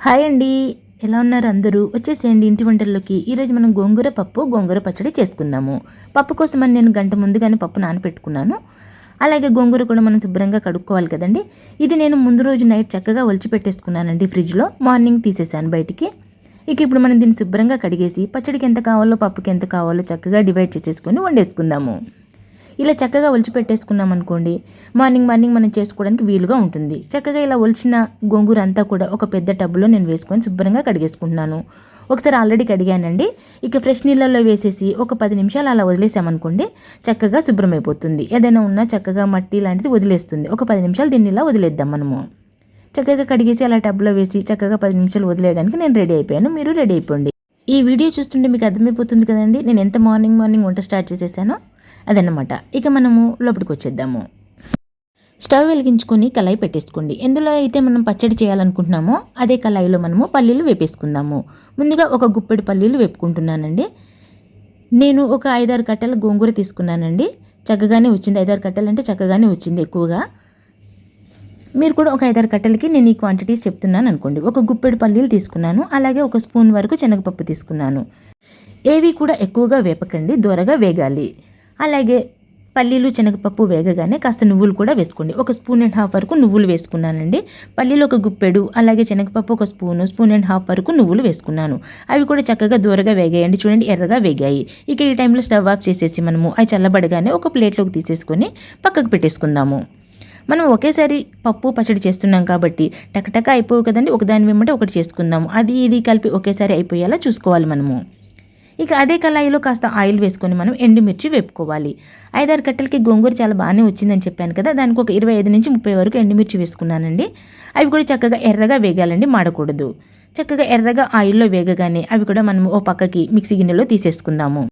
Hi అండి. ఎలా ఉన్నారు అందరూ? వచ్చేసేయండి ఇంటి వంటల్లోకి. ఈరోజు మనం గోంగూర పప్పు గోంగూర పచ్చడి చేసుకుందాము. పప్పు కోసం అని నేను గంట ముందుగానే పప్పు నానపెట్టుకున్నాను. అలాగే గోంగూర కూడా మనం శుభ్రంగా కడుక్కోవాలి కదండి. ఇది నేను ముందు రోజు నైట్ చక్కగా ఒలిచి పెట్టేసుకున్నానండి ఫ్రిడ్జ్లో. మార్నింగ్ తీసేసాను బయటికి. ఇక ఇప్పుడు మనం దీన్ని శుభ్రంగా కడిగేసి పచ్చడికి ఎంత కావాలో పప్పుకి ఎంత కావాలో చక్కగా డివైడ్ చేసేసుకొని వండేసుకుందాము. ఇలా చక్కగా ఒలిచి పెట్టేసుకున్నాం అనుకోండి మార్నింగ్ మార్నింగ్ మనం చేసుకోవడానికి వీలుగా ఉంటుంది. చక్కగా ఇలా ఒలిచిన గోంగూర అంతా కూడా ఒక పెద్ద టబ్లో నేను వేసుకొని శుభ్రంగా కడిగేసుకుంటున్నాను. ఒకసారి ఆల్రెడీ కడిగానండి. ఇక ఫ్రెష్ నీళ్ళల్లో వేసేసి ఒక పది నిమిషాలు అలా వదిలేసామనుకోండి చక్కగా శుభ్రమైపోతుంది. ఏదైనా ఉన్నా చక్కగా మట్టి లాంటిది వదిలేస్తుంది. ఒక పది నిమిషాలు దీన్ని ఇలా వదిలేద్దాం మనము. చక్కగా కడిగేసి అలా టబ్లో వేసి చక్కగా పది నిమిషాలు వదిలేయడానికి నేను రెడీ అయిపోయాను. మీరు రెడీ అయిపోండి. ఈ వీడియో చూస్తుంటే మీకు అర్థమైపోతుంది కదండి నేను ఎంత మార్నింగ్ మార్నింగ్ వంట స్టార్ట్ చేసేసానో. అదన్నమాట. ఇక మనము లోపలికి వచ్చేద్దాము స్టవ్ వెలిగించుకొని కళాయి పెట్టేసుకోండి. ఎందులో అయితే మనం పచ్చడి చేయాలనుకుంటున్నామో అదే కళాయిలో మనము పల్లీలు వేపేసుకుందాము. ముందుగా ఒక గుప్పెడు పల్లీలు వేపుకుంటున్నానండి. నేను ఒక ఐదారు కట్టెల గోంగూర తీసుకున్నానండి. చక్కగానే వచ్చింది. ఐదారు కట్టెలు అంటే చక్కగానే వచ్చింది ఎక్కువగా. మీరు కూడా ఒక ఐదారు కట్టెలకి నేను ఈ క్వాంటిటీస్ చెప్తున్నాను అనుకోండి. ఒక గుప్పెడు పల్లీలు తీసుకున్నాను. అలాగే ఒక స్పూన్ వరకు శనగపప్పు తీసుకున్నాను. ఏవి కూడా ఎక్కువగా వేపకండి. దూరగా వేగాలి. అలాగే పల్లీలు శనగపప్పు వేగగానే కాస్త నువ్వులు కూడా వేసుకోండి. ఒక స్పూన్ అండ్ హాఫ్ వరకు నువ్వులు వేసుకున్నానండి. పల్లీలు ఒక గుప్పెడు అలాగే శనగపప్పు ఒక స్పూను స్పూన్ అండ్ హాఫ్ వరకు నువ్వులు వేసుకున్నాను. అవి కూడా చక్కగా దూరగా వేగాయండి. చూడండి ఎర్రగా వేగాయి. ఇక ఈ టైంలో స్టవ్ ఆఫ్ చేసేసి మనము అవి చల్లబడగానే ఒక ప్లేట్లోకి తీసేసుకొని పక్కకు పెట్టేసుకుందాము. మనం ఒకేసారి పప్పు పచ్చడి చేస్తున్నాం కాబట్టి టకటక అయిపోవు కదండి. ఒకదాని వెంబడి ఒకటి చేసుకుందాము. అది ఇది కలిపి ఒకేసారి అయిపోయేలా చూసుకోవాలి మనము. ఇక అదే కళాయిలో కాస్త ఆయిల్ వేసుకొని మనం ఎండుమిర్చి వేపుకోవాలి. ఐదారు కట్టెలకి గోంగూర చాలా బాగానే వచ్చిందని చెప్పాను కదా దానికి ఒక ఇరవై ఐదు నుంచి ముప్పై వరకు ఎండుమిర్చి వేసుకున్నానండి. అవి కూడా చక్కగా ఎర్రగా వేగాలండి మాడకూడదు. చక్కగా ఎర్రగా ఆయిల్లో వేగగానే అవి కూడా మనం ఓ పక్కకి మిక్సీ గిన్నెలో తీసేసుకుందాము.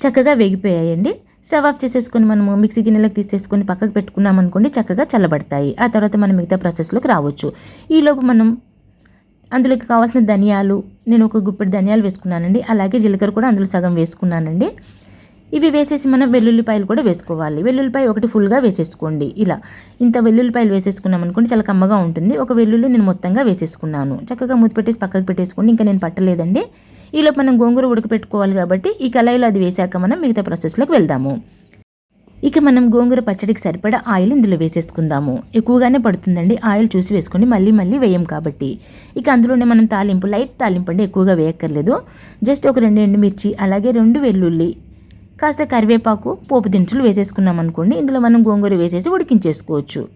చక్కగా వేగిపోయాయండి. స్టవ్ ఆఫ్ చేసేసుకొని మనము మిక్సీ గిన్నెలకు తీసేసుకొని పక్కకు పెట్టుకున్నాం అనుకోండి చక్కగా చల్లబడతాయి. ఆ తర్వాత మనం మిగతా ప్రాసెస్లోకి రావచ్చు. ఈలోపు మనం అందులోకి కావాల్సిన ధనియాలు నేను ఒక గుప్పెడు ధనియాలు వేసుకున్నానండి. అలాగే జీలకర్ర కూడా అందులో సగం వేసుకున్నానండి. ఇవి వేసేసి మనం వెల్లుల్లిపాయలు కూడా వేసుకోవాలి. వెల్లుల్లిపాయ ఒకటి ఫుల్గా వేసేసుకోండి. ఇలా ఇంత వెల్లుల్లిపాయలు వేసేసుకున్నాం అనుకోండి చాలా కమ్మగా ఉంటుంది. ఒక వెల్లుల్లి నేను మొత్తంగా వేసేసుకున్నాను. చక్కగా మూత పెట్టేసి పక్కకు పెట్టేసుకోండి. ఇంకా నేను పట్టలేదండి. ఈలోపు మనం గోంగూర ఉడకపెట్టుకోవాలి కాబట్టి ఈ కళాయిలో అది వేసాక మనం మిగతా ప్రాసెస్లోకి వెళ్దాము. ఇక మనం గోంగూర పచ్చడికి సరిపడా ఆయిల్ ఇందులో వేసేసుకుందాము. ఎక్కువగానే పడుతుందండి. ఆయిల్ చూసి వేసుకోండి మళ్ళీ మళ్ళీ వేయం కాబట్టి. ఇక అందులోనే మనం తాలింపు లైట్ తాలింపు అంటే ఎక్కువగా వేయక్కర్లేదు. జస్ట్ ఒక రెండు ఎండుమిర్చి అలాగే రెండు వెల్లుల్లి కాస్త కరివేపాకు పోపు దినుసులు వేసేసుకున్నాం అనుకోండి. ఇందులో మనం గోంగూర వేసేసి ఉడికించేసుకోవచ్చు.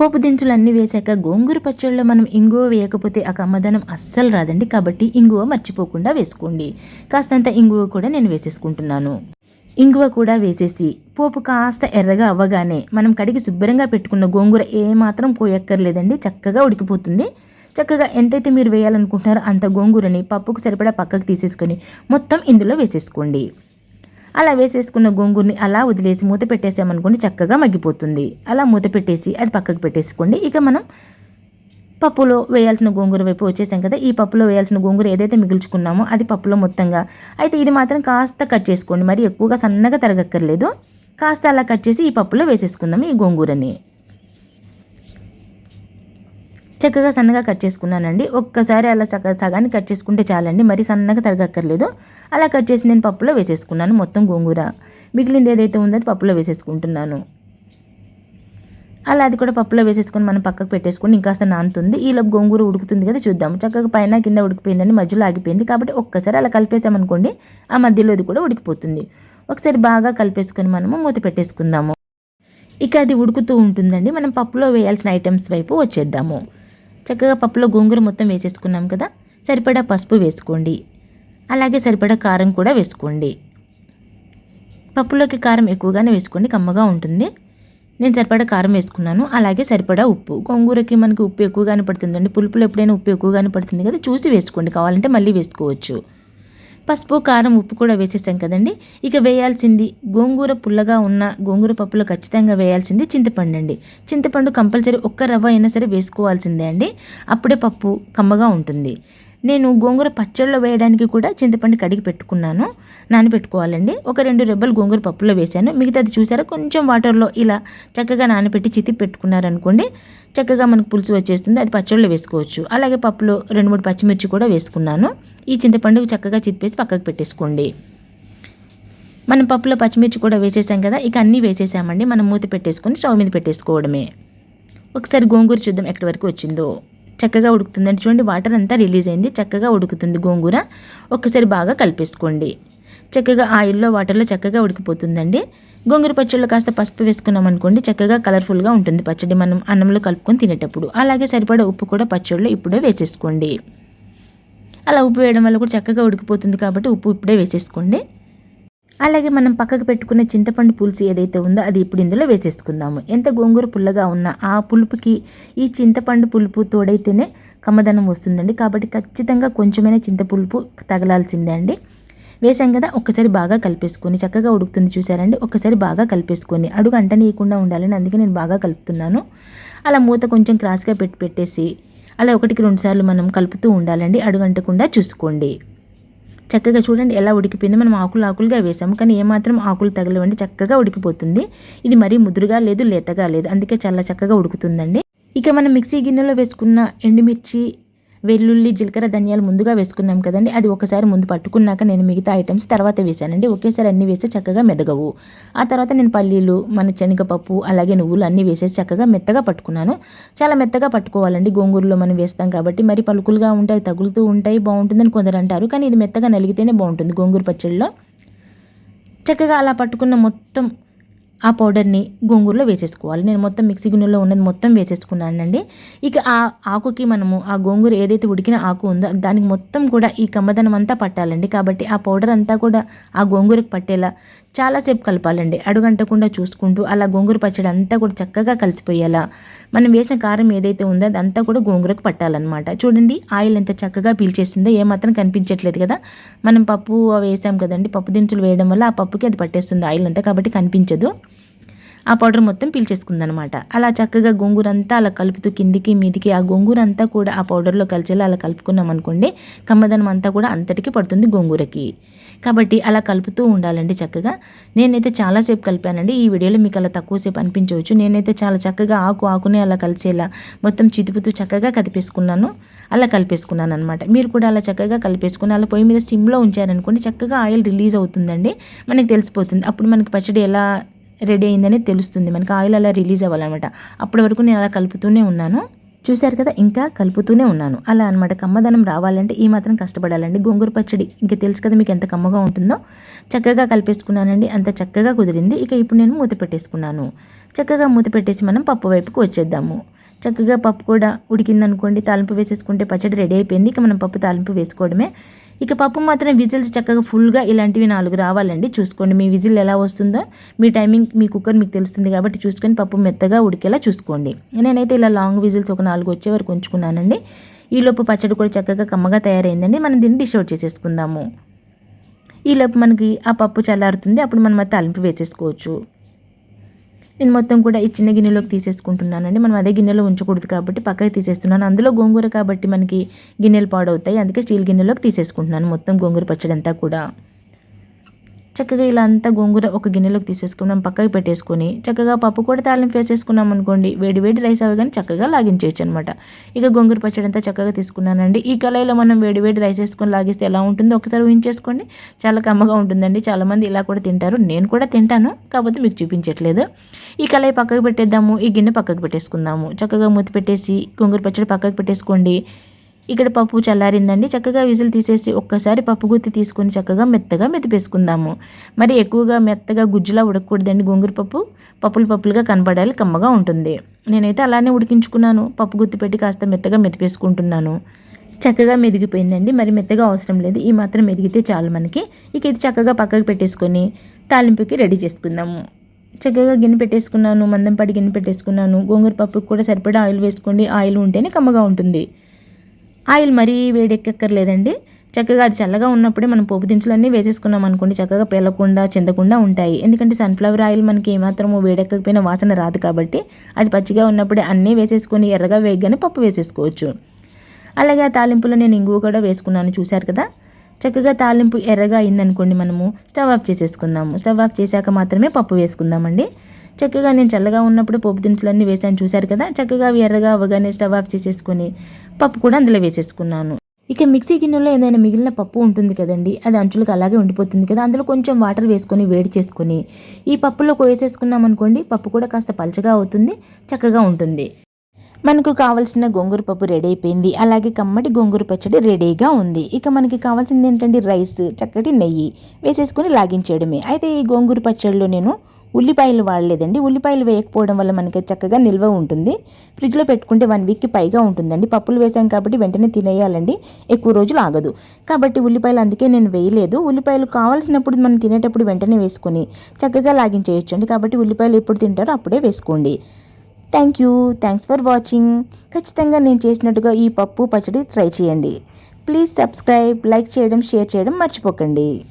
పోపు దినుసులు అన్నీ వేసాక గోంగూర పచ్చడిలో మనం ఇంగువ వేయకపోతే ఆ కమ్మదనం అస్సలు రాదండి. కాబట్టి ఇంగువ మర్చిపోకుండా వేసుకోండి. కాస్తంత ఇంగువ కూడా నేను వేసేసుకుంటున్నాను. ఇంగువ కూడా వేసేసి పోపు కాస్త ఎర్రగా అవ్వగానే మనం కడిగి శుభ్రంగా పెట్టుకున్న గోంగూర ఏమాత్రం కోయక్కర్లేదండి చక్కగా ఉడికిపోతుంది. చక్కగా ఎంతైతే మీరు వేయాలనుకుంటున్నారో అంత గోంగూరని పప్పుకు సరిపడా పక్కకు తీసేసుకొని మొత్తం ఇందులో వేసేసుకోండి. అలా వేసేసుకున్న గోంగూరని అలా వదిలేసి మూత పెట్టేసామనుకోండి చక్కగా మగ్గిపోతుంది. అలా మూత పెట్టేసి అది పక్కకు పెట్టేసుకోండి. ఇక మనం పప్పులో వేయాల్సిన గోంగూర వైపు వచ్చేసాం కదా ఈ పప్పులో వేయాల్సిన గోంగూర ఏదైతే మిగుల్చుకున్నామో అది పప్పులో మొత్తంగా. అయితే ఇది మాత్రం కాస్త కట్ చేసుకోండి మరి ఎక్కువగా సన్నగా తరగక్కర్లేదు. కాస్త అలా కట్ చేసి ఈ పప్పులో వేసేసుకుందాం ఈ గోంగూరని. చక్కగా సన్నగా కట్ చేసుకున్నానండి. ఒక్కసారి అలా సగ సగాన్ని కట్ చేసుకుంటే చాలండి మరి సన్నగా తరగక్కర్లేదు. అలా కట్ చేసి నేను పప్పులో వేసేసుకున్నాను మొత్తం గోంగూర. మిగిలింది ఏదైతే ఉందో అది పప్పులో వేసేసుకుంటున్నాను. అలా అది కూడా పప్పులో వేసేసుకొని మనం పక్కకు పెట్టేసుకొని ఇంకాస్త నానుతుంది. ఈలోపు గోంగూర ఉడుకుతుంది కదా చూద్దాం. చక్కగా పైన కింద ఉడికిపోయిందని మధ్యలో ఆగిపోయింది కాబట్టి ఒక్కసారి అలా కలిపేసామనుకోండి ఆ మధ్యలో అది కూడా ఉడికిపోతుంది. ఒకసారి బాగా కలిపేసుకొని మనము మూత పెట్టేసుకుందాము. ఇక అది ఉడుకుతూ ఉంటుందండి. మనం పప్పులో వేయాల్సిన ఐటమ్స్ వైపు వచ్చేద్దాము. చక్కగా పప్పులో గోంగూర మొత్తం వేసేసుకున్నాం కదా సరిపడా పసుపు వేసుకోండి. అలాగే సరిపడా కారం కూడా వేసుకోండి. పప్పులోకి కారం ఎక్కువగానే వేసుకోండి కమ్మగా ఉంటుంది. నేను సరిపడా కారం వేసుకున్నాను. అలాగే సరిపడా ఉప్పు. గోంగూరకి మనకి ఉప్పు ఎక్కువగానే పడుతుందండి. పులుపులు ఎప్పుడైనా ఉప్పు ఎక్కువ కనపడుతుంది కదా. చూసి వేసుకోండి. కావాలంటే మళ్ళీ వేసుకోవచ్చు. పసుపు కారం ఉప్పు కూడా వేసేసాం కదండి. ఇక వేయాల్సింది గోంగూర పుల్లగా ఉన్న గోంగూర పప్పులో ఖచ్చితంగా వేయాల్సింది చింతపండు అండి. చింతపండు కంపల్సరీ ఒక్క రవ్వ అయినా సరే వేసుకోవాల్సిందే అండి. అప్పుడే పప్పు కమ్మగా ఉంటుంది. నేను గోంగూర పచ్చళ్ళలో వేయడానికి కూడా చింతపండు కడిగి పెట్టుకున్నాను. నానబెట్టుకోవాలండి. ఒక రెండు రెబ్బలు గోంగూర పప్పులో వేశాను. మిగతాది చూసారా? కొంచెం వాటర్లో ఇలా చక్కగా నానబెట్టి చితికి పెట్టుకున్నారనుకోండి చక్కగా మనకు పులుసు వచ్చేస్తుంది. అది పచ్చళ్ళు వేసుకోవచ్చు. అలాగే పప్పులో రెండు మూడు పచ్చిమిర్చి కూడా వేసుకున్నాను. ఈ చింతపండు చక్కగా చితిపేసి పక్కకు పెట్టేసుకోండి. మనం పప్పులో పచ్చిమిర్చి కూడా వేసేసాం కదా ఇక అన్నీ వేసేసామండి. మనం మూత పెట్టేసుకొని స్టవ్ మీద పెట్టేసుకోవడమే. ఒకసారి గోంగూర చూద్దాం ఎక్కడి వరకు వచ్చిందో. చక్కగా ఉడుకుతుందండి. చూడండి వాటర్ అంతా రిలీజ్ అయింది. చక్కగా ఉడుకుతుంది గోంగూర. ఒక్కసారి బాగా కలిపేసుకోండి. చక్కగా ఆయిల్లో వాటర్లో చక్కగా ఉడికిపోతుందండి. గోంగూర పచ్చళ్ళు కాస్త పసుపు వేసుకున్నాం అనుకోండి చక్కగా కలర్ఫుల్గా ఉంటుంది పచ్చడి. మనం అన్నంలో కలుపుకొని తినేటప్పుడు. అలాగే సరిపడా ఉప్పు కూడా పచ్చడిలో ఇప్పుడే వేసేసుకోండి. అలా ఉప్పు వేయడం వల్ల కూడా చక్కగా ఉడికిపోతుంది కాబట్టి ఉప్పు ఇప్పుడే వేసేసుకోండి. అలాగే మనం పక్కకు పెట్టుకున్న చింతపండు పులుసు ఏదైతే ఉందో అది ఇప్పుడు ఇందులో వేసేసుకుందాము. ఎంత గోంగూర పుల్లగా ఉన్న ఆ పులుపుకి ఈ చింతపండు పులుపు తోడైతేనే కమ్మదనం వస్తుందండి. కాబట్టి ఖచ్చితంగా కొంచెమైనా చింతపులుపు తగలాల్సిందే అండి. వేసాం కదా ఒక్కసారి బాగా కలిపేసుకొని చక్కగా ఉడుకుతుంది చూసారండి? ఒక్కసారి బాగా కలిపేసుకొని అడుగు అంటనీయకుండా ఉండాలని అందుకే నేను బాగా కలుపుతున్నాను. అలా మూత కొంచెం క్రాస్గా పెట్టి పెట్టేసి అలా ఒకటికి రెండుసార్లు మనం కలుపుతూ ఉండాలండి. అడుగంటకుండా చూసుకోండి. చక్కగా చూడండి ఎలా ఉడికిపోయింది. మనం ఆకులు ఆకులుగా వేసాము. కానీ ఏమాత్రం ఆకులు తగలవండి. చక్కగా ఉడికిపోతుంది. ఇది మరీ ముదురుగా లేదు లేతగా లేదు. అందుకే చాలా చక్కగా ఉడుకుతుందండి. ఇక మనం మిక్సీ గిన్నెలో వేసుకున్న ఎండుమిర్చి వెల్లుల్లి జీలకర్ర ధనియాలు ముందుగా వేసుకున్నాం కదండి. అది ఒకసారి ముందు పట్టుకున్నాక నేను మిగతా ఐటమ్స్ తర్వాత వేసానండి. ఒకేసారి అన్నీ వేసి చక్కగా మెదగవు. ఆ తర్వాత నేను పల్లీలు మన శనగపప్పు అలాగే నువ్వులు అన్నీ వేసేసి చక్కగా మెత్తగా పట్టుకున్నాను. చాలా మెత్తగా పట్టుకోవాలండి. గోంగూరలో మనం వేస్తాం కాబట్టి మరి పలుకులుగా ఉంటాయి తగులుతూ ఉంటాయి బాగుంటుందని కొందరు అంటారు. కానీ ఇది మెత్తగా నలిగితేనే బాగుంటుంది గోంగూర పచ్చడిలో చక్కగా అలా పట్టుకున్న మొత్తం ఆ పౌడర్ని గోంగూరలో వేసేసుకోవాలి. నేను మొత్తం మిక్సీ గిన్నెలో ఉన్నది మొత్తం వేసేసుకున్నానండి. ఇక ఆ ఆకుకి మనము ఆ గోంగూర ఏదైతే ఉడికిన ఆకు ఉందో దానికి మొత్తం కూడా ఈ కమ్మదనం అంతా పట్టాలండి. కాబట్టి ఆ పౌడర్ అంతా కూడా ఆ గోంగూరకు పట్టేలా చాలాసేపు కలపాలండి. అడుగంటకుండా చూసుకుంటూ అలా గోంగూర పచ్చడి అంతా కూడా చక్కగా కలిసిపోయేలా. మనం వేసిన కారం ఏదైతే ఉందో అదంతా కూడా గోంగూరకు పట్టాలన్నమాట. చూడండి ఆయిల్ ఎంత చక్కగా పీల్చేస్తుందో ఏమాత్రం కనిపించట్లేదు కదా. మనం పప్పు వేసాం కదండి పప్పు దినుసులు వేయడం వల్ల ఆ పప్పుకి అది పట్టేస్తుంది ఆయిల్ అంతా కాబట్టి కనిపించదు. ఆ పౌడర్ మొత్తం పీల్చేసుకుందనమాట అలా చక్కగా గోంగూర అంతా అలా కలుపుతూ కిందికి మీదికి ఆ గోంగూర అంతా కూడా ఆ పౌడర్లో కలిసేలా అలా కలుపుకున్నాం అనుకోండి కమ్మదనం అంతా కూడా అంతటికి పడుతుంది గోంగూరకి. కాబట్టి అలా కలుపుతూ ఉండాలండి చక్కగా. నేనైతే చాలాసేపు కలిపానండి. ఈ వీడియోలో మీకు అలా తక్కువసేపు అనిపించవచ్చు. నేనైతే చాలా చక్కగా ఆకు ఆకునే అలా కలిసేలా మొత్తం చితుపుతూ చక్కగా కదిపేసుకున్నాను. అలా కలిపేసుకున్నాను అనమాట మీరు కూడా అలా చక్కగా కలిపేసుకుని అలా పొయ్యి మీద సిమ్లో ఉంచారనుకోండి చక్కగా ఆయిల్ రిలీజ్ అవుతుందండి. మనకి తెలిసిపోతుంది. అప్పుడు మనకి పచ్చడి ఎలా రెడీ అయిందని తెలుస్తుంది. మనకి ఆయిల్ అలా రిలీజ్ అవ్వాలన్నమాట. అప్పటి వరకు నేను అలా కలుపుతూనే ఉన్నాను. చూశారు కదా ఇంకా కలుపుతూనే ఉన్నాను. అలా అనమాట కమ్మదనం రావాలంటే ఈ మాత్రం కష్టపడాలండి. గోంగూర పచ్చడి ఇంకా తెలుసు కదా మీకు ఎంత కమ్మగా ఉంటుందో. చక్కగా కలిపేసుకున్నానండి. అంత చక్కగా కుదిరింది. ఇక ఇప్పుడు నేను మూత పెట్టేసుకున్నాను. చక్కగా మూత పెట్టేసి మనం పప్పు వైపుకు వచ్చేద్దాము. చక్కగా పప్పు కూడా ఉడికిందనుకోండి. తాలింపు వేసేసుకుంటే పచ్చడి రెడీ అయిపోయింది. ఇక మనం పప్పు తాలింపు వేసుకోవడమే. ఇక పప్పు మాత్రం విజిల్స్ చక్కగా ఫుల్గా ఇలాంటివి నాలుగు రావాలండి. చూసుకోండి. మీ విజిల్ ఎలా వస్తుందో మీ టైమింగ్ మీ కుక్కర్ మీకు తెలుస్తుంది కాబట్టి చూసుకొని పప్పు మెత్తగా ఉడికేలా చూసుకోండి. నేనైతే ఇలా లాంగ్ విజిల్స్ ఒక నాలుగు వచ్చే వరకు ఉంచుకున్నానండి. ఈలోపు పచ్చడి కూడా చక్కగా కమ్మగా తయారైందండి. మనం దీన్ని డిష్ అవుట్ చేసేసుకుందాము. ఈలోపు మనకి ఆ పప్పు చల్లారుతుంది. అప్పుడు మనం తాలింపు వేసేసుకోవచ్చు. నేను మొత్తం కూడా ఈ చిన్న గిన్నెలోకి తీసేసుకుంటున్నానండి. మనం అదే గిన్నెలో ఉంచకూడదు కాబట్టి పక్కకి తీసేస్తున్నాను. అందులో గోంగూర కాబట్టి మనకి గిన్నెలు పాడవుతాయి. అందుకే స్టీల్ గిన్నెలోకి తీసేసుకుంటున్నాను మొత్తం గోంగూర పచ్చడి అంతా కూడా. చక్కగా ఇలా అంతా గోంగూర ఒక గిన్నెలోకి తీసేసుకున్నాం పక్కకి పెట్టేసుకొని చక్కగా పప్పు కూడా తాలింపు వేసేసుకున్నాం అనుకోండి వేడి వేడి రైస్ అవి కానీ చక్కగా లాగించేయచ్చు అనమాట ఇక గోంగూర పచ్చడి అంతా చక్కగా తీసుకున్నానండి. ఈ కళాయిలో మనం వేడి వేడి రైస్ వేసుకొని లాగిస్తే ఎలా ఉంటుందో ఒకసారి ఊహించేసుకోండి. చాలా కమ్మగా ఉంటుందండి చాలామంది ఇలా కూడా తింటారు. నేను కూడా తింటాను కాకపోతే మీకు చూపించట్లేదు. ఈ కళాయి పక్కకు పెట్టేద్దాము ఈ గిన్నె పక్కకు పెట్టేసుకుందాము. చక్కగా మూతి పెట్టేసి గోంగూర పచ్చడి పక్కకు పెట్టేసుకోండి. ఇక్కడ పప్పు చల్లారిందండి. చక్కగా విజిల్ తీసేసి ఒక్కసారి పప్పు గుత్తి తీసుకొని చక్కగా మెత్తగా మెతిపేసుకుందాము మరి ఎక్కువగా మెత్తగా గుజ్జులా ఉడకకూడదండి గోంగూర పప్పు. పప్పులు పప్పులుగా కనపడాలి కమ్మగా ఉంటుంది. నేనైతే అలానే ఉడికించుకున్నాను. పప్పు గుత్తి పెట్టి కాస్త మెత్తగా మెతిపేసుకుంటున్నాను చక్కగా మెదిగిపోయిందండి. మరి మెత్తగా అవసరం లేదు. ఈ మాత్రం మెదిగితే చాలు మనకి. ఇక ఇది చక్కగా పక్కకు పెట్టేసుకొని తాలింపుకి రెడీ చేసుకుందాము. చక్కగా గిన్నె పెట్టేసుకున్నాను. మందంపాటి గిన్నె పెట్టేసుకున్నాను. గోంగూర పప్పుకి కూడా సరిపడా ఆయిల్ వేసుకోండి. ఆయిల్ ఉంటేనే కమ్మగా ఉంటుంది. ఆయిల్ మరీ వేడెక్కర్లేదండి చక్కగా అది చల్లగా ఉన్నప్పుడే మనం పోపు దినుసులన్నీ వేసేసుకున్నాం అనుకోండి చక్కగా పేలకుండా చెందకుండా ఉంటాయి. ఎందుకంటే సన్ఫ్లవర్ ఆయిల్ మనకి ఏమాత్రము వేడెక్కకపోయినా వాసన రాదు కాబట్టి అది పచ్చిగా ఉన్నప్పుడే అన్నీ వేసేసుకొని ఎర్రగా వేయగానే పప్పు వేసేసుకోవచ్చు. అలాగే ఆ తాలింపులో నేను ఇంగువ కూడా వేసుకున్నాను చూశారు కదా? చక్కగా తాలింపు ఎర్రగా అయిందనుకోండి మనము స్టవ్ ఆఫ్ చేసేసుకుందాము. స్టవ్ ఆఫ్ చేశాక మాత్రమే పప్పు వేసుకుందామండి. చక్కగా నేను చల్లగా ఉన్నప్పుడు పోపు దినుసులన్నీ వేసాను చూశారు కదా? చక్కగా అవి ఎర్రగా అవ్వగానే స్టవ్ ఆఫ్ చేసేసుకొని పప్పు కూడా అందులో వేసేసుకున్నాను. ఇక మిక్సీ గిన్నెలో ఏదైనా మిగిలిన పప్పు ఉంటుంది కదండి అది అంచులకు అలాగే ఉండిపోతుంది కదా? అందులో కొంచెం వాటర్ వేసుకొని వేడి చేసుకొని ఈ పప్పులో వేసేసుకున్నాం అనుకోండి పప్పు కూడా కాస్త పలచగా అవుతుంది చక్కగా ఉంటుంది. మనకు కావాల్సిన గోంగూర పప్పు రెడీ అయిపోయింది. అలాగే కమ్మటి గోంగూర పచ్చడి రెడీగా ఉంది. ఇక మనకి కావాల్సింది ఏంటంటే రైస్ చక్కటి నెయ్యి వేసేసుకుని లాగించేయడమే. అయితే ఈ గోంగూర పచ్చడిలో నేను ఉల్లిపాయలు వాడలేదండి. ఉల్లిపాయలు వేయకపోవడం వల్ల మనకి చక్కగా నిల్వ ఉంటుంది. ఫ్రిడ్జ్లో పెట్టుకుంటే వన్ వీక్కి పైగా ఉంటుందండి. పప్పులు వేసాం కాబట్టి వెంటనే తినేయాలండి. ఎక్కువ రోజులు ఆగదు. కాబట్టి ఉల్లిపాయలు అందుకే నేను వేయలేదు. ఉల్లిపాయలు కావాల్సినప్పుడు మనం తినేటప్పుడు వెంటనే వేసుకొని చక్కగా లాగించేయచ్చండి. కాబట్టి ఉల్లిపాయలు ఎప్పుడు తింటారో అప్పుడే వేసుకోండి. Thank you. Thanks for watching. ఖచ్చితంగా నేను చేసినట్టుగా ఈ పప్పు పచ్చడి ట్రై చేయండి. ప్లీజ్ సబ్స్క్రైబ్ లైక్ చేయడం షేర్ చేయడం మర్చిపోకండి.